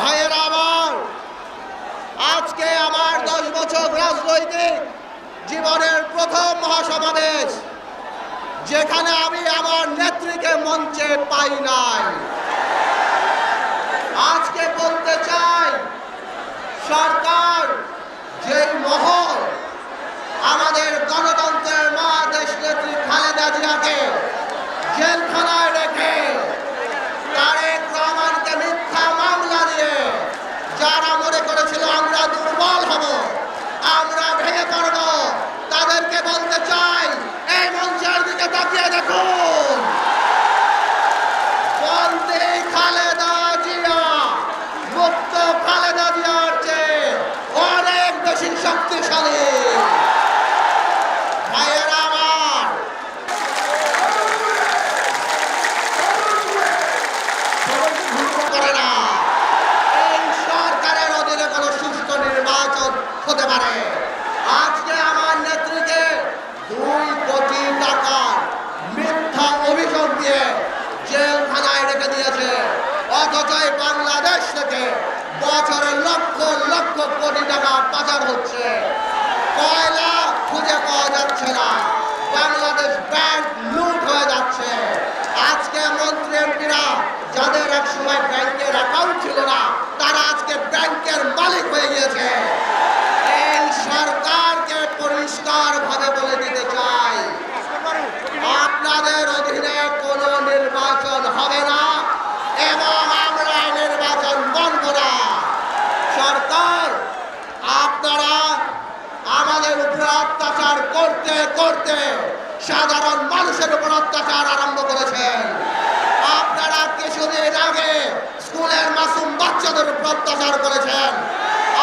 ভাইয়ের আমার, আজকে আমার দশ বছর রাজনৈতিক জীবনের প্রথম মহাসমাবেশ, যেখানে আমি আমার নেত্রীকে মঞ্চে পাই নাই। আজকে বলতে চাই, সরকার, যেই মহল, আমাদের গণতন্ত্রের মা দেশ নেত্রী খালেদা জিয়াকে জেলখানায় রেখে তারেক রহমানকে মিথ্যা মামলা দিয়ে যারা মনে করেছিল আমরা দুর্বল হব আমরা ভেঙে পড়ব তাদেরকে বলতে চাই এই মঞ্চের দিকে তাকিয়ে দেখুন বন্দে খালেদা জিয়া মুক্ত খালেদা জিয়ার চেয়ে অনেক বেশি শক্তিশালী ভাইয়েরা আমার করে না এই সরকারের অধীনে কোনো সুষ্ঠু নির্বাচন হতে পারে। আজকে আমার নেত্রীকে দুই কোটি টাকার মিথ্যা অভিযোগ দিয়ে জেলখানায় রেখে দিয়েছে। অথচ বাংলাদেশ থেকে বছরে লক্ষ লক্ষ কোটি টাকা পাচার হচ্ছে। কয়লা খুঁজে পাওয়া যাচ্ছে না। বাংলাদেশ ব্যাংক লুট হয়ে যাচ্ছে। আজকে মন্ত্রী এমপিরা যাদের এক সময় ব্যাংকের অ্যাকাউন্ট ছিল না তারা আজকে ব্যাংকের মালিক হয়ে গিয়েছে এই সরকারকে পরিষ্কার ভাবে বলে দিতে চাই আপনাদের অধীনে কোনো নির্বাচন হবে না এবং আমরা নির্বাচন বন্ধ না। সরকার, আপনারা আমাদের উপর অত্যাচার করতে করতে সাধারণ মানুষের উপর অত্যাচার আরম্ভ করেছেন। আপনারা কিছুদিন আগে স্কুলের মাসুম বাচ্চাদের উপর অত্যাচার করেছেন।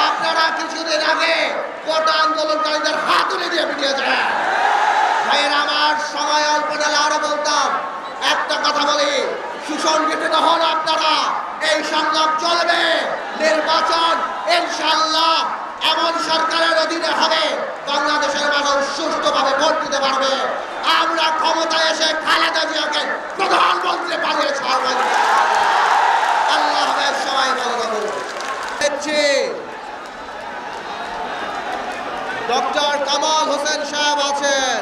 আপনারা কিছুদিন আগে কোটা আন্দোলনকারীদের হাতুড়ি দিয়ে পিটিয়েছেন। আমার সময় অল্প একটা কথা বলি সুসংগঠিত হন আপনারা, এই সংগ্রাম চলবে, নির্বাচন ইনশাল্লাহ এমন সরকারের অধীনে হবে, বাংলাদেশের মানুষ সুষ্ঠুভাবে ভোট দিতে পারবে। আমরা ক্ষমতায় এসে খালেদা জিয়াকে প্রধানমন্ত্রী বানিয়ে ছাড়ব আল্লাহ সবাই ভালো দেখছি ডক্টর কামাল হোসেন সাহেব আছেন।